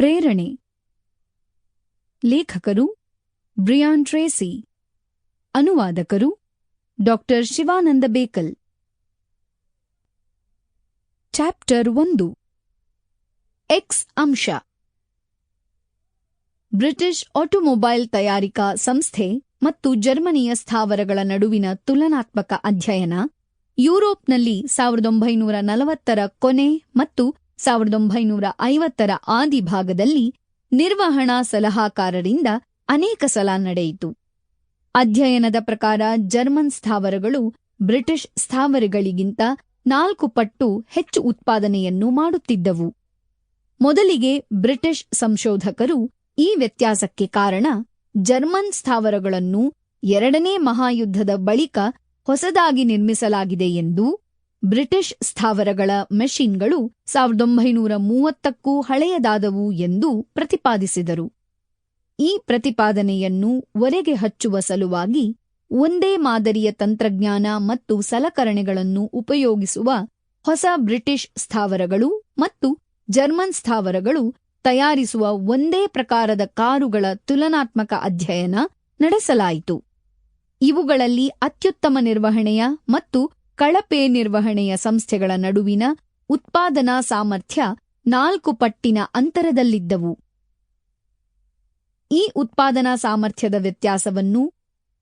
ವಿವರಣೆ ಲೇಖಕರು Brian Tracy. ಅನುವಾದಕರು ಡಾಕ್ಟರ್ ಶಿವಾನಂದ ಬೇಕಲ್. ಚಾಪ್ಟರ್ ಒಂದು. ಎಕ್ಸ್ ಅಂಶ. ಬ್ರಿಟಿಷ್ ಆಟೋಮೊಬೈಲ್ ತಯಾರಿಕಾ ಸಂಸ್ಥೆ ಮತ್ತು ಜರ್ಮನಿಯ ಸ್ಥಾವರಗಳ ನಡುವಿನ ತುಲನಾತ್ಮಕ ಅಧ್ಯಯನ ಯುರೋಪ್ನಲ್ಲಿ ಸಾವಿರದ ಒಂಬೈನೂರ ನಲವತ್ತರ ಕೊನೆ ಮತ್ತು ಸಾವಿರದ ಒಂಬೈನೂರ ಐವತ್ತರ ಆದಿಭಾಗದಲ್ಲಿ ನಿರ್ವಹಣಾ ಸಲಹಾಕಾರರಿಂದ ಅನೇಕ ಸಲ ನಡೆಯಿತು. ಅಧ್ಯಯನದ ಪ್ರಕಾರ ಜರ್ಮನ್ ಸ್ಥಾವರಗಳು ಬ್ರಿಟಿಷ್ ಸ್ಥಾವರಗಳಿಗಿಂತ ನಾಲ್ಕು ಪಟ್ಟು ಹೆಚ್ಚು ಉತ್ಪಾದನೆಯನ್ನು ಮಾಡುತ್ತಿದ್ದವು. ಮೊದಲಿಗೆ ಬ್ರಿಟಿಷ್ ಸಂಶೋಧಕರು ಈ ವ್ಯತ್ಯಾಸಕ್ಕೆ ಕಾರಣ ಜರ್ಮನ್ ಸ್ಥಾವರಗಳನ್ನು ಎರಡನೇ ಮಹಾಯುದ್ಧದ ಬಳಿಕ ಹೊಸದಾಗಿ ನಿರ್ಮಿಸಲಾಗಿದೆ ಎಂದು ಬ್ರಿಟಿಷ್ ಸ್ಥಾವರಗಳ ಮೆಷಿನ್ಗಳು ಸಾವಿರದ ಒಂಬೈನೂರ ಮೂವತ್ತಕ್ಕೂ ಹಳೆಯದಾದವು ಎಂದು ಪ್ರತಿಪಾದಿಸಿದರು. ಈ ಪ್ರತಿಪಾದನೆಯನ್ನು ಒರೆಗೆ ಹಚ್ಚುವ ಸಲುವಾಗಿ ಒಂದೇ ಮಾದರಿಯ ತಂತ್ರಜ್ಞಾನ ಮತ್ತು ಸಲಕರಣೆಗಳನ್ನು ಉಪಯೋಗಿಸುವ ಹೊಸ ಬ್ರಿಟಿಷ್ ಸ್ಥಾವರಗಳು ಮತ್ತು ಜರ್ಮನ್ ಸ್ಥಾವರಗಳು ತಯಾರಿಸುವ ಒಂದೇ ಪ್ರಕಾರದ ಕಾರುಗಳ ತುಲನಾತ್ಮಕ ಅಧ್ಯಯನ ನಡೆಸಲಾಯಿತು. ಇವುಗಳಲ್ಲಿ ಅತ್ಯುತ್ತಮ ನಿರ್ವಹಣೆಯ ಮತ್ತು ಕಳಪೆ ನಿರ್ವಹಣೆಯ ಸಂಸ್ಥೆಗಳ ನಡುವಿನ ಉತ್ಪಾದನಾ ಸಾಮರ್ಥ್ಯ ನಾಲ್ಕು ಪಟ್ಟಿನ ಅಂತರದಲ್ಲಿದ್ದವು. ಈ ಉತ್ಪಾದನಾ ಸಾಮರ್ಥ್ಯದ ವ್ಯತ್ಯಾಸವನ್ನು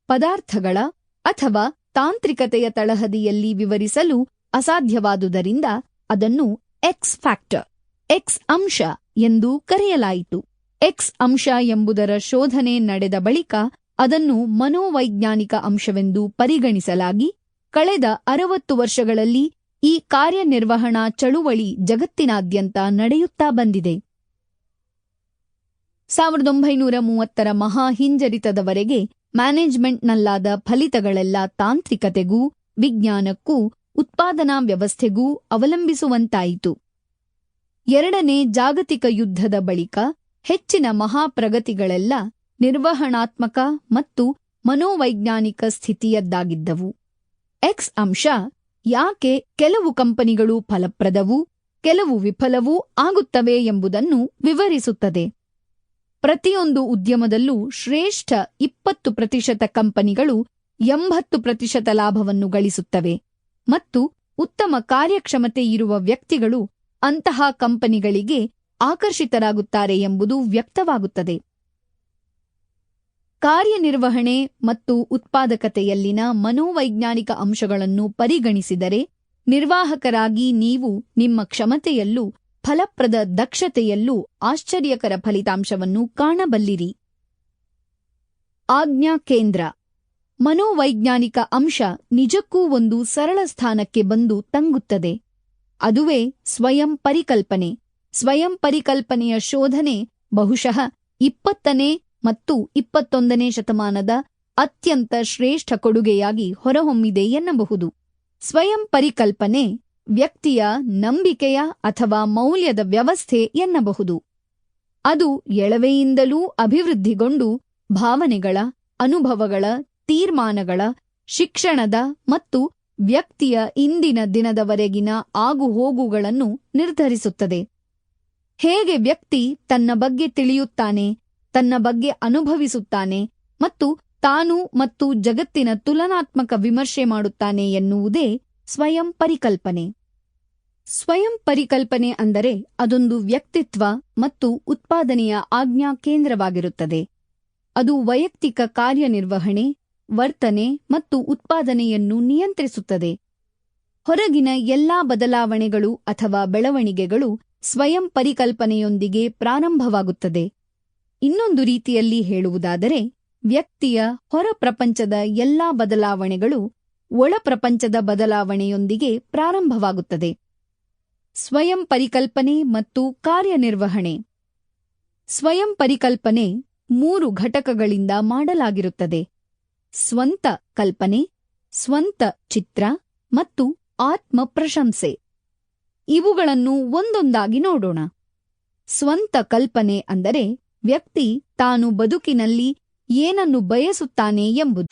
ಪದಾರ್ಥಗಳ ಅಥವಾ ತಾಂತ್ರಿಕತೆಯ ತಳಹದಿಯಲ್ಲಿ ವಿವರಿಸಲು ಅಸಾಧ್ಯವಾದುದರಿಂದ ಅದನ್ನು ಎಕ್ಸ್ ಫ್ಯಾಕ್ಟರ್ ಎಕ್ಸ್ ಅಂಶ ಎಂದು ಕರೆಯಲಾಯಿತು. ಎಕ್ಸ್ ಅಂಶ ಎಂಬುದರ ಶೋಧನೆ ನಡೆದ ಬಳಿಕ ಅದನ್ನು ಮನೋವೈಜ್ಞಾನಿಕ ಅಂಶವೆಂದು ಪರಿಗಣಿಸಲಾಗಿ ಕಳೆದ ಅರವತ್ತು ವರ್ಷಗಳಲ್ಲಿ ಈ ಕಾರ್ಯನಿರ್ವಹಣಾ ಚಳುವಳಿ ಜಗತ್ತಿನಾದ್ಯಂತ ನಡೆಯುತ್ತಾ ಬಂದಿದೆ. ಸಾವಿರದ ಒಂಬೈನೂರ ಮೂವತ್ತರ ಮಹಾ ಹಿಂಜರಿತದವರೆಗೆ ಮ್ಯಾನೇಜ್ಮೆಂಟ್ನಲ್ಲಾದ ಫಲಿತಗಳೆಲ್ಲ ತಾಂತ್ರಿಕತೆಗೂ, ವಿಜ್ಞಾನಕ್ಕೂ, ಉತ್ಪಾದನಾ ವ್ಯವಸ್ಥೆಗೂ ಅವಲಂಬಿಸುವಂತಾಯಿತು. ಎರಡನೇ ಜಾಗತಿಕ ಯುದ್ಧದ ಬಳಿಕ ಹೆಚ್ಚಿನ ಮಹಾಪ್ರಗತಿಗಳೆಲ್ಲ ನಿರ್ವಹಣಾತ್ಮಕ ಮತ್ತು ಮನೋವೈಜ್ಞಾನಿಕ ಸ್ಥಿತಿಯದ್ದಾಗಿದ್ದವು. ಎಕ್ಸ್ ಅಂಶ ಯಾಕೆ ಕೆಲವು ಕಂಪನಿಗಳು ಫಲಪ್ರದವೂ, ಕೆಲವು ವಿಫಲವೂ ಆಗುತ್ತವೆ ಎಂಬುದನ್ನು ವಿವರಿಸುತ್ತದೆ. ಪ್ರತಿಯೊಂದು ಉದ್ಯಮದಲ್ಲೂ ಶ್ರೇಷ್ಠ ಇಪ್ಪತ್ತು ಪ್ರತಿಶತ ಕಂಪನಿಗಳು ಎಂಬತ್ತು ಪ್ರತಿಶತ ಲಾಭವನ್ನು ಗಳಿಸುತ್ತವೆ ಮತ್ತು ಉತ್ತಮ ಕಾರ್ಯಕ್ಷಮತೆ ಇರುವ ವ್ಯಕ್ತಿಗಳು ಅಂತಹ ಕಂಪನಿಗಳಿಗೆ ಆಕರ್ಷಿತರಾಗುತ್ತಾರೆ ಎಂಬುದು ವ್ಯಕ್ತವಾಗುತ್ತದೆ. ಕಾರ್ಯನಿರ್ವಹಣೆ ಮತ್ತು ಉತ್ಪಾದಕತೆಯಲ್ಲಿನ ಮನೋವೈಜ್ಞಾನಿಕ ಅಂಶಗಳನ್ನು ಪರಿಗಣಿಸಿದರೆ ನಿರ್ವಾಹಕರಾಗಿ ನೀವು ನಿಮ್ಮ ಕ್ಷಮತೆಯಲ್ಲೂ ಫಲಪ್ರದ ದಕ್ಷತೆಯಲ್ಲೂ ಆಶ್ಚರ್ಯಕರ ಫಲಿತಾಂಶವನ್ನು ಕಾಣಬಲ್ಲಿರಿ. ಆಜ್ಞಾ ಕೇಂದ್ರ. ಮನೋವೈಜ್ಞಾನಿಕ ಅಂಶ ನಿಜಕ್ಕೂ ಒಂದು ಸರಳ ಸ್ಥಾನಕ್ಕೆ ಬಂದು ತಂಗುತ್ತದೆ. ಅದುವೇ ಸ್ವಯಂ ಪರಿಕಲ್ಪನೆ. ಸ್ವಯಂ ಪರಿಕಲ್ಪನೆಯ ಶೋಧನೆ ಬಹುಶಃ ಇಪ್ಪತ್ತನೇ ಮತ್ತು ಇಪ್ಪತ್ತೊಂದನೇ ಶತಮಾನದ ಅತ್ಯಂತ ಶ್ರೇಷ್ಠ ಕೊಡುಗೆಯಾಗಿ ಹೊರಹೊಮ್ಮಿದೆ ಎನ್ನಬಹುದು. ಸ್ವಯಂ ಪರಿಕಲ್ಪನೆ, ವ್ಯಕ್ತಿಯ ನಂಬಿಕೆಯ ಅಥವಾ ಮೌಲ್ಯದ ವ್ಯವಸ್ಥೆ ಎನ್ನಬಹುದು. ಅದು ಎಳವೆಯಿಂದಲೂ ಅಭಿವೃದ್ಧಿಗೊಂಡು ಭಾವನೆಗಳ, ಅನುಭವಗಳ, ತೀರ್ಮಾನಗಳ, ಶಿಕ್ಷಣದ ಮತ್ತು ವ್ಯಕ್ತಿಯ ಇಂದಿನ ದಿನದವರೆಗಿನ ಆಗುಹೋಗುಗಳನ್ನು ನಿರ್ಧರಿಸುತ್ತದೆ. ಹೇಗೆ ವ್ಯಕ್ತಿ ತನ್ನ ಬಗ್ಗೆ ತಿಳಿಯುತ್ತಾನೆ? ತನ್ನ ಬಗ್ಗೆ ಅನುಭವಿಸುತ್ತಾನೆ ಮತ್ತು ತಾನು ಮತ್ತು ಜಗತ್ತಿನ ತುಲನಾತ್ಮಕ ವಿಮರ್ಶೆ ಮಾಡುತ್ತಾನೆ ಎನ್ನುವುದೇ ಸ್ವಯಂ ಪರಿಕಲ್ಪನೆ. ಸ್ವಯಂ ಪರಿಕಲ್ಪನೆ ಅಂದರೆ ಅದೊಂದು ವ್ಯಕ್ತಿತ್ವ ಮತ್ತು ಉತ್ಪಾದನೆಯ ಆಜ್ಞಾ ಕೇಂದ್ರವಾಗಿರುತ್ತದೆ. ಅದು ವೈಯಕ್ತಿಕ ಕಾರ್ಯನಿರ್ವಹಣೆ, ವರ್ತನೆ ಮತ್ತು ಉತ್ಪಾದನೆಯನ್ನು ನಿಯಂತ್ರಿಸುತ್ತದೆ. ಹೊರಗಿನ ಎಲ್ಲಾ ಬದಲಾವಣೆಗಳು ಅಥವಾ ಬೆಳವಣಿಗೆಗಳು ಸ್ವಯಂ ಪರಿಕಲ್ಪನೆಯೊಂದಿಗೆ ಪ್ರಾರಂಭವಾಗುತ್ತದೆ. ಇನ್ನೊಂದು ರೀತಿಯಲ್ಲಿ ಹೇಳುವುದಾದರೆ, ವ್ಯಕ್ತಿಯ ಹೊರ ಪ್ರಪಂಚದ ಎಲ್ಲಾ ಬದಲಾವಣೆಗಳು ಒಳ ಪ್ರಪಂಚದ ಬದಲಾವಣೆಯೊಂದಿಗೆ ಪ್ರಾರಂಭವಾಗುತ್ತದೆ. ಸ್ವಯಂ ಪರಿಕಲ್ಪನೆ ಮತ್ತು ಕಾರ್ಯನಿರ್ವಹಣೆ. ಸ್ವಯಂ ಪರಿಕಲ್ಪನೆ ಮೂರು ಘಟಕಗಳಿಂದ ಮಾಡಲಾಗಿರುತ್ತದೆ. ಸ್ವಂತ ಕಲ್ಪನೆ, ಸ್ವಂತ ಚಿತ್ರ ಮತ್ತು ಆತ್ಮ ಪ್ರಶಂಸೆ. ಇವುಗಳನ್ನು ಒಂದೊಂದಾಗಿ ನೋಡೋಣ. ಸ್ವಂತ ಕಲ್ಪನೆ ಅಂದರೆ ವ್ಯಕ್ತಿ ತಾನು ಬದುಕಿನಲ್ಲಿ ಏನನ್ನು ಬಯಸುತ್ತಾನೆ ಎಂಬುದು.